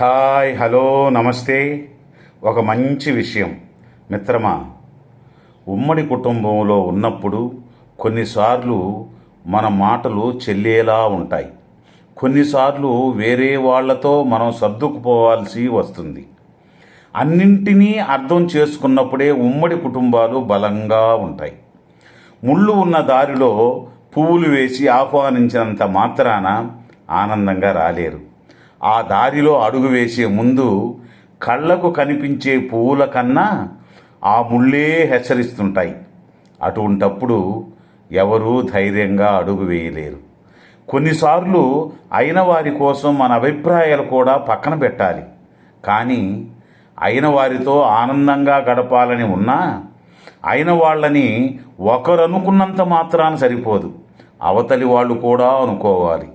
Hi hello నమస్తే. ఒక మంచి విషయం. మిత్రమా ఉమ్మడి కుటుంబంలో ఉన్నప్పుడు కొన్నిసార్లు మన మాటలు చెల్లేలా ఉంటాయి. కొన్నిసార్లు వేరే వాళ్ళతో మనం సర్దుకుపోవాల్సి వస్తుంది. అన్నింటినీ అర్థం చేసుకున్నప్పుడే ఉమ్మడి కుటుంబాలు బలంగా ఉంటాయి. ముళ్ళు ఉన్న దారిలో పువ్వులు వేసి ఆహ్వానించినంత మాత్రాన ఆనందంగా రాలేరు. ఆ దారిలో అడుగు వేసే ముందు కళ్ళకు కనిపించే పువ్వుల కన్నా ఆ ముళ్ళే హెచ్చరిస్తుంటాయి. అటువంటప్పుడు ఎవరూ ధైర్యంగా అడుగు వేయలేరు. కొన్నిసార్లు అయిన వారి కోసం మన అభిప్రాయాలు కూడా పక్కన పెట్టాలి. కానీ అయిన వారితో ఆనందంగా గడపాలని ఉన్నా అయిన వాళ్ళని ఒకరు అనుకున్నంత మాత్రాన సరిపోదు. అవతలి వాళ్ళు కూడా అనుకోవాలి.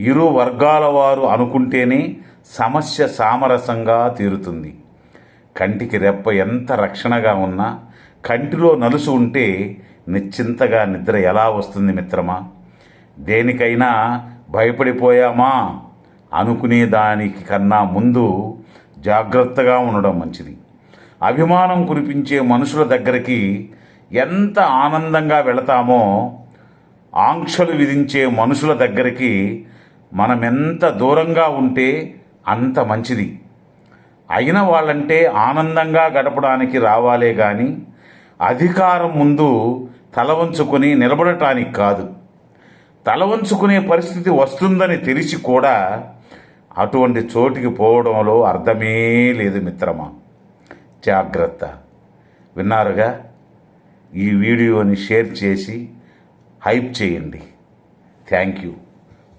ఇరు వర్గాల వారు అనుకుంటేనే సమస్య సామరసంగా తీరుతుంది. కంటికి రెప్ప ఎంత రక్షణగా ఉన్నా కంటిలో నలుసు ఉంటే నిశ్చింతగా నిద్ర ఎలా వస్తుంది మిత్రమా? దేనికైనా భయపడిపోయామా? అనుకునే దానికి కన్నా ముందు జాగ్రత్తగా ఉండడం మంచిది. అభిమానం కురిపించే మనుషుల దగ్గరికి ఎంత ఆనందంగా వెళతామో ఆంక్షలు విధించే మనుషుల దగ్గరికి మనం ఎంత దూరంగా ఉంటే అంత మంచిది. అయిన వాళ్ళంటే ఆనందంగా గడపడానికి రావాలే కానీ అధికారం ముందు తల వంచుకొని నిలబడటానికి కాదు. తల వంచుకునే పరిస్థితి వస్తుందని తెలిసి కూడా అటువంటి చోటికి పోవడంలో అర్థమే లేదు మిత్రమా. జాగ్రత్త. విన్నారుగా? ఈ వీడియోని షేర్ చేసి హైప్ చేయండి. Thank you.